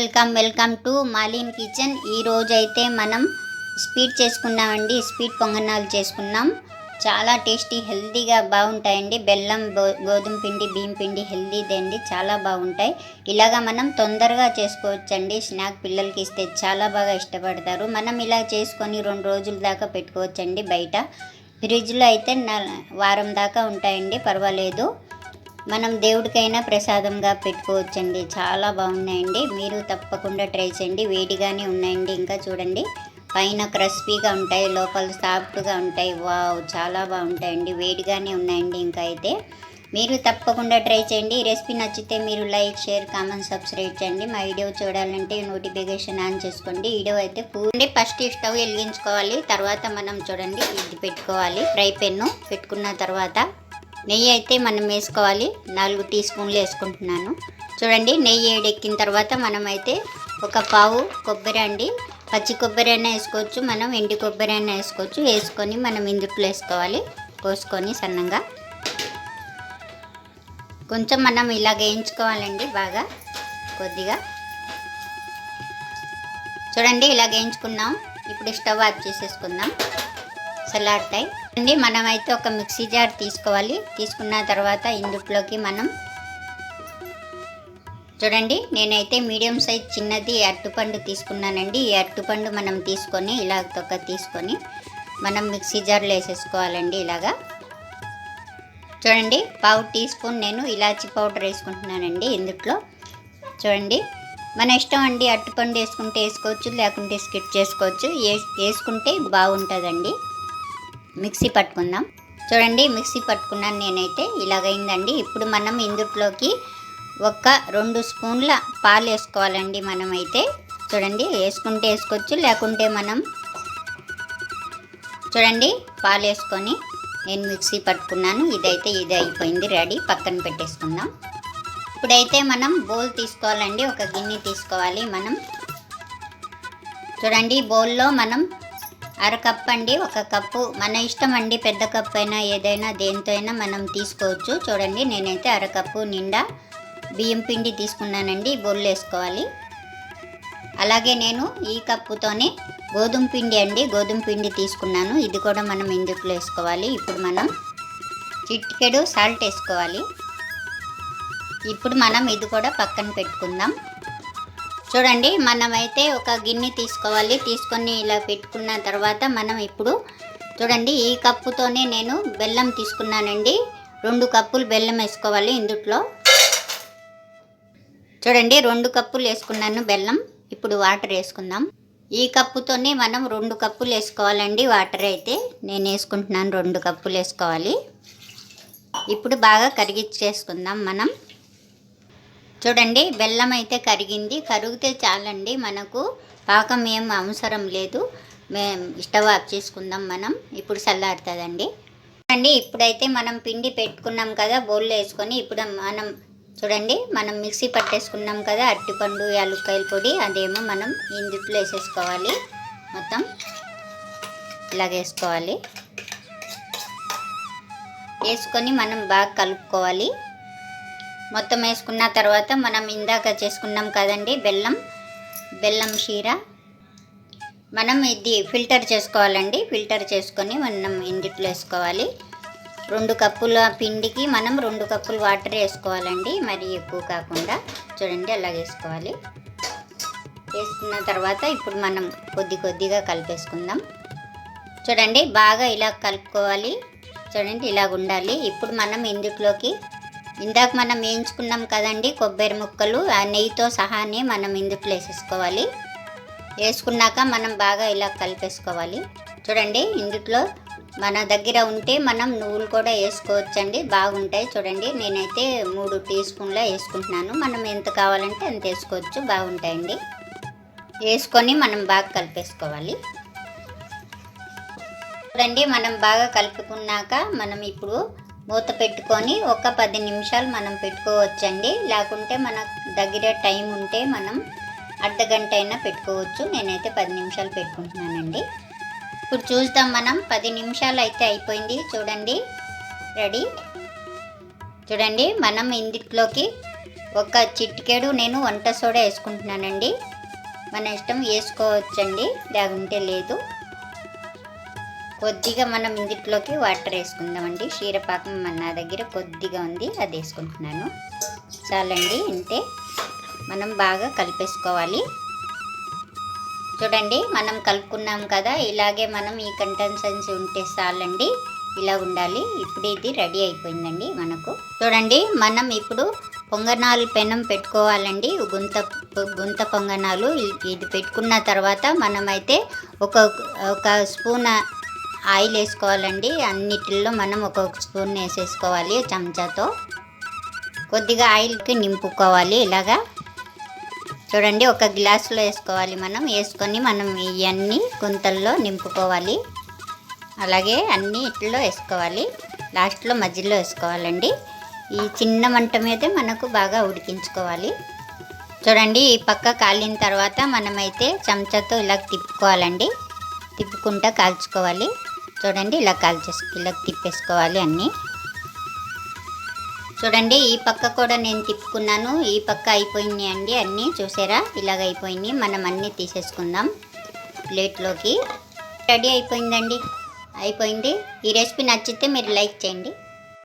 Welcome welcome to Malin kitchen. ఈరోజు అయితే మనం స్వీట్ చేసుకున్నామండి. స్వీట్ పొంగనాలు చేసుకున్నాం. చాలా టేస్టీ హెల్తీగా బాగుంటాయండి. బెల్లం గో- గోధుమ పిండి బియ్యం పిండి హెల్తీదండి చాలా బాగుంటాయి. ఇలాగా మనం తొందరగా చేసుకోవచ్చండి. స్నాక్ పిల్లలకి ఇస్తే చాలా బాగా ఇష్టపడతారు. మనం ఇలా చేసుకొని రెండు రోజుల దాకా పెట్టుకోవచ్చండి బయట. ఫ్రిడ్జ్లో అయితే న- వారం దాకా ఉంటాయండి. పర్వాలేదు. మనం దేవుడికైనా ప్రసాదంగా పెట్టుకోవచ్చండి. చాలా బాగున్నాయండి. మీరు తప్పకుండా ట్రై చేయండి. వేడిగానే ఉన్నాయండి. ఇంకా చూడండి. పైన క్రస్పీగా ఉంటాయి. లోపల సాఫ్ట్గా ఉంటాయి. వావ్! చాలా బాగుంటాయండి. వేడిగానే ఉన్నాయండి ఇంకా అయితే. మీరు తప్పకుండా ట్రై చేయండి. ఈ రెసిపీ నచ్చితే మీరు లైక్ షేర్ కామెంట్ సబ్స్క్రైబ్ చేయండి. మా వీడియో చూడాలంటే నోటిఫికేషన్ ఆన్ చేసుకోండి. వీడియో అయితే పూర్తి ఫస్ట్ స్టవ్ వెలిగించుకోవాలి. తర్వాత మనం చూడండి ఇది పెట్టుకోవాలి. ఫ్రై పెన్ను పెట్టుకున్న తర్వాత నెయ్యి అయితే మనం వేసుకోవాలి. నాలుగు టీ స్పూన్లు వేసుకుంటున్నాను. చూడండి నెయ్యి ఏడెక్కిన తర్వాత మనం అయితే ఒక పావు కొబ్బరి అండి. పచ్చి కొబ్బరి అయినా వేసుకోవచ్చు మనం ఎండి కొబ్బరి అయినా వేసుకోవచ్చు. వేసుకొని మనం ఇందుట్లో వేసుకోవాలి. కోసుకొని సన్నంగా. కొంచెం మనం ఇలా వేయించుకోవాలండి బాగా కొద్దిగా. చూడండి ఇలా వేయించుకున్నాం. ఇప్పుడు స్టవ్ ఆఫ్ చేసేసుకుందాం. సలాడ్ టైప్ అండి మనమైతే ఒక మిక్సీ జార్ తీసుకోవాలి. తీసుకున్న తర్వాత ఇందుట్లోకి మనం చూడండి నేనైతే మీడియం సైజ్ చిన్నది అరటిపండు తీసుకున్నానండి. ఈ అరటిపండు మనం తీసుకొని ఇలా తొక్క తీసుకొని మనం మిక్సీ జార్లో వేసేసుకోవాలండి ఇలాగా. చూడండి పావు టీ స్పూన్ నేను ఇలాచి పౌడర్ వేసుకుంటున్నానండి ఇందుట్లో. చూడండి మన ఇష్టం అండి అరటిపండు వేసుకుంటే వేసుకోవచ్చు లేకుంటే స్కిట్ చేసుకోవచ్చు. వేసుకుంటే బాగుంటుందండి. మిక్సీ పట్టుకుందాం. చూడండి మిక్సీ పట్టుకున్నాను నేనైతే. ఇలాగైందండి. ఇప్పుడు మనం ఇందుట్లోకి ఒక రెండు స్పూన్ల పాలు వేసుకోవాలండి మనమైతే. చూడండి వేసుకుంటే వేసుకోవచ్చు లేకుంటే మనం చూడండి పాలు వేసుకొని నేను మిక్సీ పట్టుకున్నాను. ఇదైతే ఇది అయిపోయింది రెడీ. పక్కన పెట్టేసుకుందాం. ఇప్పుడైతే మనం బౌల్ తీసుకోవాలండి. ఒక గిన్నె తీసుకోవాలి మనం. చూడండి బౌల్లో మనం అర కప్ అండి ఒక కప్పు. మన ఇష్టం అండి పెద్ద కప్ అయినా ఏదైనా దేంతో అయినా మనం తీసుకోవచ్చు. చూడండి నేనైతే అర కప్పు నిండా బియ్యం పిండి తీసుకున్నానండి బొల్లు వేసుకోవాలి. అలాగే నేను ఈ కప్పుతోనే గోధుమ పిండి అండి గోధుమ పిండి తీసుకున్నాను. ఇది కూడా మనం ఇందుకులో వేసుకోవాలి. ఇప్పుడు మనం చిటికెడు సాల్ట్ వేసుకోవాలి. ఇప్పుడు మనం ఇది కూడా పక్కన పెట్టుకుందాం. చూడండి మనమైతే ఒక గిన్నె తీసుకోవాలి. తీసుకొని ఇలా పెట్టుకున్న తర్వాత మనం ఇప్పుడు చూడండి ఈ కప్పుతోనే నేను బెల్లం తీసుకున్నానండి. రెండు కప్పులు బెల్లం వేసుకోవాలి ఇందుట్లో. చూడండి రెండు కప్పులు వేసుకున్నాను బెల్లం. ఇప్పుడు వాటర్ వేసుకుందాం. ఈ కప్పుతోనే మనం రెండు కప్పులు వేసుకోవాలండి వాటర్ అయితే. నేను వేసుకుంటున్నాను రెండు కప్పులు వేసుకోవాలి. ఇప్పుడు బాగా కరిగిచ్చేసుకుందాం మనం. చూడండి బెల్లం అయితే కరిగింది. కరిగితే చాలండి మనకు పాకం ఏం అవసరం లేదు. మేము స్టవ్ ఆఫ్ చేసుకుందాం మనం. ఇప్పుడు చల్లారుతుందండి. చూడండి ఇప్పుడైతే మనం పిండి పెట్టుకున్నాం కదా బౌల్లో వేసుకొని ఇప్పుడు మనం చూడండి మనం మిక్సీ పట్టేసుకున్నాం కదా అరటిపండు యాలుక్కాయల పొడి అదేమో మనం ఇందుట్లో వేసేసుకోవాలి. మొత్తం ఇలాగేసుకోవాలి వేసుకొని మనం బాగా కలుపుకోవాలి. మొత్తం వేసుకున్న తర్వాత మనం ఇందాక చేసుకున్నాం కదండి బెల్లం బెల్లం షీర. మనం ఇది ఫిల్టర్ చేసుకోవాలండి ఫిల్టర్ చేసుకొని మనం ఇందుట్లో వేసుకోవాలి. రెండు కప్పుల పిండికి మనం రెండు కప్పులు వాటర్ వేసుకోవాలండి మరి ఎక్కువ కాకుండా. చూడండి అలా వేసుకోవాలి. వేసుకున్న తర్వాత ఇప్పుడు మనం కొద్ది కొద్దిగా కలిపేసుకుందాం. చూడండి బాగా ఇలా కలుపుకోవాలి. చూడండి ఇలాగ ఉండాలి ఇప్పుడు మనం ఇందుట్లోకి ఇందాక మనం వేయించుకున్నాం కదండి కొబ్బరి ముక్కలు ఆ నెయ్యితో సహానే మనం ఇందుట్లో వేసేసుకోవాలి. వేసుకున్నాక మనం బాగా ఇలా కలిపేసుకోవాలి. చూడండి ఇందుట్లో మన దగ్గర ఉంటే మనం నువ్వులు కూడా వేసుకోవచ్చండి. బాగుంటాయి చూడండి. నేనైతే మూడు టీ స్పూన్ల వేసుకుంటున్నాను. మనం ఎంత కావాలంటే అంత వేసుకోవచ్చు. బాగుంటాయండి. వేసుకొని మనం బాగా కలిపేసుకోవాలి. చూడండి మనం బాగా కలుపుకున్నాక మనం ఇప్పుడు మూత పెట్టుకొని ఒక పది నిమిషాలు మనం పెట్టుకోవచ్చండి. లేకుంటే మన దగ్గర టైం ఉంటే మనం అర్ధ గంట అయినా పెట్టుకోవచ్చు. నేనైతే పది నిమిషాలు పెట్టుకుంటున్నానండి. ఇప్పుడు చూద్దాం మనం. పది నిమిషాలు అయితే అయిపోయింది. చూడండి. రెడీ? చూడండి. మనం ఇందులోకి ఒక చిట్కేడు నేను వంట సోడా వేసుకుంటున్నానండి. మన ఇష్టం వేసుకోవచ్చండి. లేకుంటే లేదు. కొద్దిగా మనం ఇందుట్లోకి వాటర్ వేసుకుందామండి. క్షీరపాకం మన నా దగ్గర కొద్దిగా ఉంది అది వేసుకుంటున్నాను. చాలండి ఇంతే. మనం బాగా కలిపేసుకోవాలి. చూడండి మనం కలుపుకున్నాం కదా ఇలాగే మనం ఈ కంటెన్సెన్సీ ఉంటే చాలండి ఇలా ఉండాలి. ఇప్పుడు ఇది రెడీ అయిపోయిందండి మనకు. చూడండి మనం ఇప్పుడు పొంగనాలు పెనం పెట్టుకోవాలండి. గుంత గుంత పొంగనాలు ఇది పెట్టుకున్న తర్వాత మనమైతే ఒక ఒక స్పూన్ ఆయిల్ వేసుకోవాలండి. అన్నిటిల్లో మనం ఒక్కొక్క స్పూన్ వేసేసుకోవాలి చెంచాతో. కొద్దిగా ఆయిల్కి నింపుకోవాలి ఇలాగా. చూడండి ఒక గ్లాసులో వేసుకోవాలి మనం. వేసుకొని మనం ఇవన్నీ గుంతల్లో నింపుకోవాలి. అలాగే అన్నీ ఇట్లో వేసుకోవాలి. లాస్ట్లో మధ్యలో వేసుకోవాలండి. ఈ చిన్న మంట మీదే మనకు బాగా ఉడికించుకోవాలి. చూడండి ఈ పక్క కాలిన తర్వాత మనమైతే చెంచాతో ఇలా తిప్పుకోవాలండి. తిప్పుకుంటా కాల్చుకోవాలి. చూడండి ఇలా కాల్చేసు ఇలా తిప్పేసుకోవాలి అన్నీ. చూడండి ఈ పక్క కూడా నేను తిప్పుకున్నాను. ఈ పక్క అయిపోయినాయి అండి అన్నీ. చూసారా? ఇలాగ అయిపోయినాయి. మనం అన్నీ తీసేసుకుందాం ప్లేట్లోకి. రెడీ అయిపోయిందండి. అయిపోయింది. ఈ రెసిపీ నచ్చితే మీరు లైక్ చేయండి.